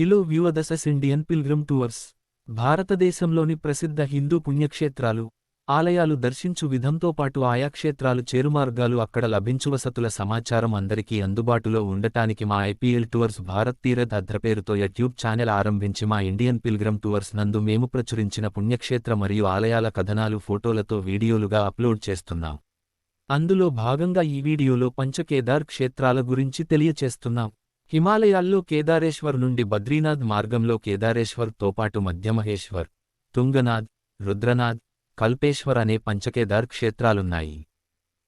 హిలో వ్యూవదసస్ Indian pilgrim tours. భారతదేశంలోని ప్రసిద్ధ హిందూ పుణ్యక్షేత్రాలు ఆలయాలు దర్శించు విధంతో పాటు ఆయా క్షేత్రాలు చేరుమార్గాలు అక్కడ లభించు వసతుల సమాచారం అందరికీ అందుబాటులో ఉండటానికి మా ఐపీఎల్ టూర్స్ భారత్ తీరథ్ అద్ర పేరుతో యూట్యూబ్ ఛానల్ ఆరంభించి మా ఇండియన్ పిల్గ్రమ్ టూర్స్ నందు మేము ప్రచురించిన పుణ్యక్షేత్ర మరియు ఆలయాల కథనాలు ఫోటోలతో వీడియోలుగా అప్లోడ్ చేస్తున్నాం. అందులో భాగంగా ఈ వీడియోలో పంచకేదార్ క్షేత్రాల గురించి తెలియచేస్తున్నాం. హిమాలయాల్లో కేదారేశ్వర్ నుండి బద్రీనాథ్ మార్గంలో కేదారేశ్వర్ తోపాటు మధ్యమహేశ్వర్ తుంగనాథ్ రుద్రనాథ్ కల్పేశ్వర్ అనే పంచకేదార్ క్షేత్రాలున్నాయి.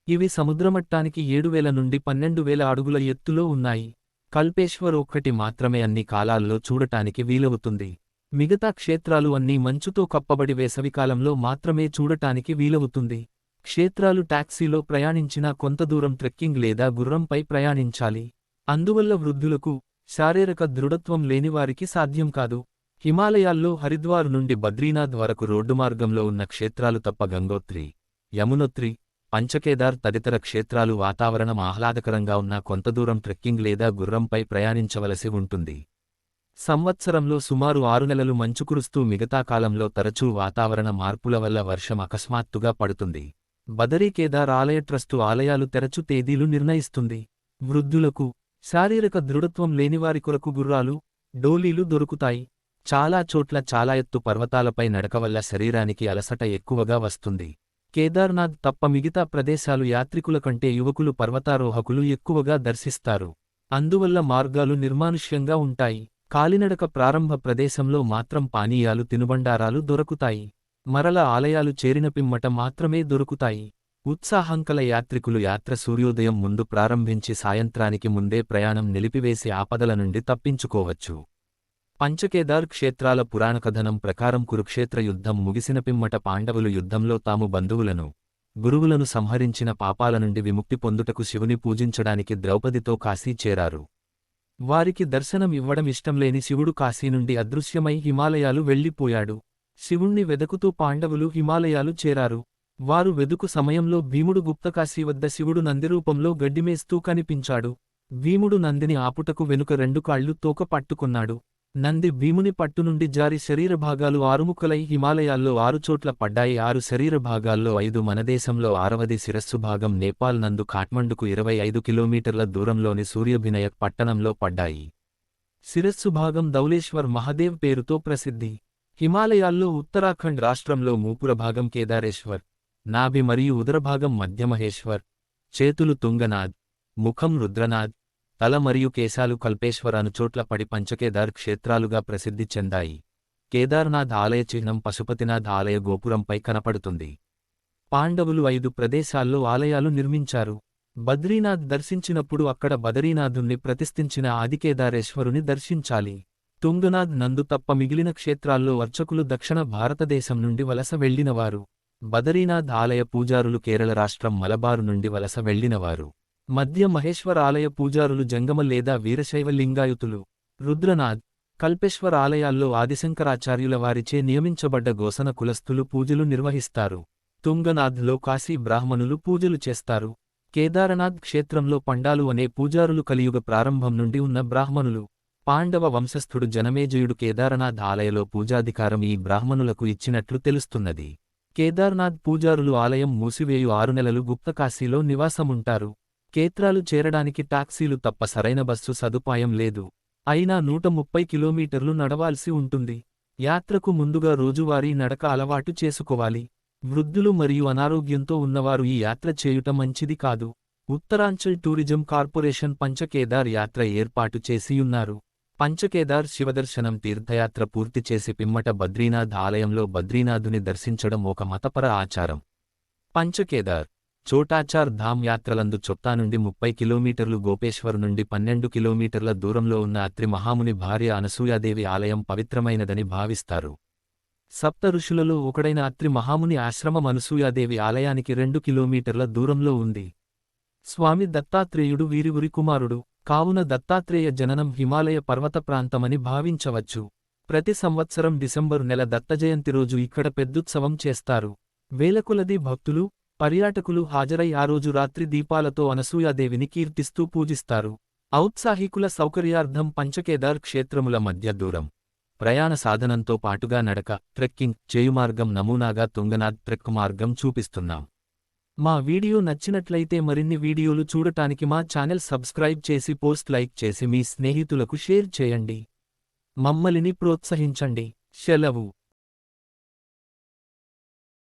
ఇవి సముద్రమట్టానికి ఏడు వేల నుండి పన్నెండు వేల అడుగుల ఎత్తులో ఉన్నాయి. కల్పేశ్వర్ ఒక్కటి మాత్రమే అన్ని కాలాల్లో చూడటానికి వీలవుతుంది. మిగతా క్షేత్రాలు అన్నీ మంచుతో కప్పబడి వేసవికాలంలో మాత్రమే చూడటానికి వీలవుతుంది. క్షేత్రాలు టాక్సీలో ప్రయాణించినా కొంత దూరం ట్రెక్కింగ్ లేదా గుర్రంపై ప్రయాణించాలి. అందువల్ల వృద్ధులకు శారీరక దృఢత్వం లేనివారికి సాధ్యం కాదు. హిమాలయాల్లో హరిద్వార్ నుండి బద్రీనాథ్ వరకు రోడ్డు మార్గంలో ఉన్న క్షేత్రాలు తప్ప గంగోత్రి యమునోత్రి పంచకేదార్ తదితర క్షేత్రాలు వాతావరణం ఆహ్లాదకరంగా ఉన్న కొంత దూరం ట్రెక్కింగ్ లేదా గుర్రంపై ప్రయాణించవలసి ఉంటుంది. సంవత్సరంలో సుమారు ఆరు నెలలు మంచు కురుస్తూ మిగతా కాలంలో తరచూ వాతావరణ మార్పుల వల్ల వర్షం అకస్మాత్తుగా పడుతుంది. బదరీకేదార్ ఆలయ ట్రస్టు ఆలయాలు తెరచు తేదీలు నిర్ణయిస్తుంది. వృద్ధులకు శారీరక దృఢత్వం లేనివారి కొరకు గుర్రాలు డోలీలు దొరుకుతాయి. చాలా చోట్ల చాలా ఎత్తు పర్వతాలపై నడక వల్ల శరీరానికి అలసట ఎక్కువగా వస్తుంది. కేదార్నాథ్ తప్ప మిగతా ప్రదేశాలు యాత్రికుల కంటే యువకులు పర్వతారోహకులు ఎక్కువగా దర్శిస్తారు. అందువల్ల మార్గాలు నిర్మానుష్యంగా ఉంటాయి. కాలినడక ప్రారంభ ప్రదేశంలో మాత్రం పానీయాలు తినుబండారాలు దొరుకుతాయి. మరల ఆలయాలు చేరిన పిమ్మట మాత్రమే దొరుకుతాయి. ఉత్సాహంకల యాత్రికులు యాత్ర సూర్యోదయం ముందు ప్రారంభించి సాయంత్రానికి ముందే ప్రయాణం నిలిపివేసి ఆపదల నుండి తప్పించుకోవచ్చు. పంచకేదార్ క్షేత్రాల పురాణకథనం ప్రకారం కురుక్షేత్ర యుద్ధం ముగిసిన పిమ్మట పాండవులు యుద్ధంలో తాము బంధువులను గురువులను సంహరించిన పాపాల నుండి విముక్తి పొందుటకు శివుని పూజించడానికి ద్రౌపదితో కాశీ చేరారు. వారికి దర్శనం ఇవ్వడం ఇష్టంలేని శివుడు కాశీ నుండి అదృశ్యమై హిమాలయాలు వెళ్ళిపోయాడు. శివుణ్ణి వెదకుతూ పాండవులు హిమాలయాలు చేరారు. వారు వెదుకు సమయంలో భీముడు గుప్తకాశీ వద్ద శివుడు నందిరూపంలో గడ్డిమేస్తూ కనిపించాడు భీముడు నందిని ఆపుటకు వెనుక రెండు కాళ్ళు తోక పట్టుకున్నాడు. నంది భీముని పట్టు నుండి జారి శరీర భాగాలు ఆరుముక్కలై హిమాలయాల్లో ఆరు చోట్ల పడ్డాయి. ఆరు శరీర భాగాల్లో ఐదు మనదేశంలో ఆరవది శిరస్సు భాగం నేపాల్ నందు కాఠ్మండుకు ఇరవై ఐదు కిలోమీటర్ల దూరంలోని సూర్యభినయక్ పట్టణంలో పడ్డాయి. శిరస్సు భాగం దౌలేశ్వర్ మహదేవ్ పేరుతో ప్రసిద్ధి. హిమాలయాల్లో ఉత్తరాఖండ్ రాష్ట్రంలో మూపుర భాగం కేదారేశ్వర్. నాభి మరియు ఉదరభాగం మధ్యమహేశ్వర్. చేతులు తుంగనాథ్. ముఖం రుద్రనాథ్. తల మరియు కేశాలు కల్పేశ్వర్ అనుచోట్ల పడి పంచకేదార్ క్షేత్రాలుగా ప్రసిద్ధి చెందాయి. కేదార్నాథ్ ఆలయ చిహ్నం పశుపతినాథ్ ఆలయ గోపురంపై కనపడుతుంది. పాండవులు ఐదు ప్రదేశాల్లో ఆలయాలు నిర్మించారు. బద్రీనాథ్ దర్శించినప్పుడు అక్కడ బదరీనాథుణ్ణి ప్రతిష్ఠించిన ఆదికేదారేశ్వరుని దర్శించాలి. తుంగనాథ్ నందు తప్ప మిగిలిన క్షేత్రాల్లో అర్చకులు దక్షిణ భారతదేశం నుండి వలస వెళ్ళినవారు బదరీనాథ్ ఆలయ పూజారులు కేరళ రాష్ట్రం మలబారు నుండి వలస వెళ్ళినవారు మధ్య మహేశ్వర ఆలయ పూజారులు జంగమ లేదా వీరశైవ లింగాయుతులు. రుద్రనాథ్ కల్పేశ్వర ఆలయాల్లో ఆదిశంకరాచార్యుల వారిచే నియమించబడ్డ గోసన కులస్థులు పూజలు నిర్వహిస్తారు. తుంగనాథ్లో కాశీ బ్రాహ్మణులు పూజలు చేస్తారు. కేదారనాథ్ క్షేత్రంలో పండాలు అనే పూజారులు కలియుగ ప్రారంభం నుండి ఉన్న బ్రాహ్మణులు. పాండవ వంశస్థుడు జనమేజయుడు కేదారనాథ్ ఆలయలో పూజాధికారం ఈ బ్రాహ్మణులకు ఇచ్చినట్లు తెలుస్తున్నది. కేదార్నాథ్ పూజారులు ఆలయం మూసివేయు ఆరు నెలలు గుప్తకాశీలో నివాసముంటారు. కేత్రాలు చేరడానికి టాక్సీలు తప్ప సరైన బస్సు సదుపాయం లేదు. అయినా నూట ముప్పై కిలోమీటర్లు నడవాల్సి ఉంటుంది. యాత్రకు ముందుగా రోజువారీ నడక అలవాటు చేసుకోవాలి. వృద్ధులు మరియు అనారోగ్యంతో ఉన్నవారు ఈ యాత్ర చేయుట మంచిది కాదు. ఉత్తరాంచల్ టూరిజం కార్పొరేషన్ పంచకేదార్ యాత్ర ఏర్పాటు చేసియున్నారు. పంచకేదార్ శివదర్శనం తీర్థయాత్ర పూర్తి చేసి పిమ్మట బద్రీనాథ్ ఆలయంలో బద్రీనాథుని దర్శించడం ఒక మతపర ఆచారం. పంచకేదార్ చోటాచార్ ధామ్ యాత్రలందు చొట్టా నుండి ముప్పై కిలోమీటర్లు గోపేశ్వర్ నుండి పన్నెండు కిలోమీటర్ల దూరంలో ఉన్న అత్రి మహాముని భార్య అనసూయాదేవి ఆలయం పవిత్రమైనదని భావిస్తారు. సప్త ఋషులలో ఒకడైన అత్రి మహాముని ఆశ్రమం అనసూయాదేవి ఆలయానికి రెండు కిలోమీటర్ల దూరంలో ఉంది. స్వామి దత్తాత్రేయుడు వీరివురి కుమారుడు. కావున దత్తాత్రేయ జననం హిమాలయ పర్వత ప్రాంతమని భావించవచ్చు. ప్రతి సంవత్సరం డిసెంబరు నెల దత్తజయంతి రోజు ఇక్కడ పెద్దుత్సవం చేస్తారు. వేలకొలది భక్తులు పర్యాటకులు హాజరై ఆ రోజు రాత్రి దీపాలతో అనసూయాదేవిని కీర్తిస్తూ పూజిస్తారు. ఔత్సాహికుల సౌకర్యార్థం పంచకేదార్ క్షేత్రముల మధ్య దూరం. ప్రయాణ సాధనంతో పాటుగా నడక ట్రెక్కింగ్ చేయుమార్గం నమూనాగా తుంగనాథ్ ట్రెక్ మార్గం చూపిస్తున్నాం. మా వీడియో నచ్చినట్లయితే మరిన్ని వీడియోలు చూడటానికి మా ఛానల్ సబ్స్క్రైబ్ చేసి పోస్ట్ లైక్ చేసి మీ స్నేహితులకు షేర్ చేయండి. మమ్మల్ని ప్రోత్సహించండి. సెలవు.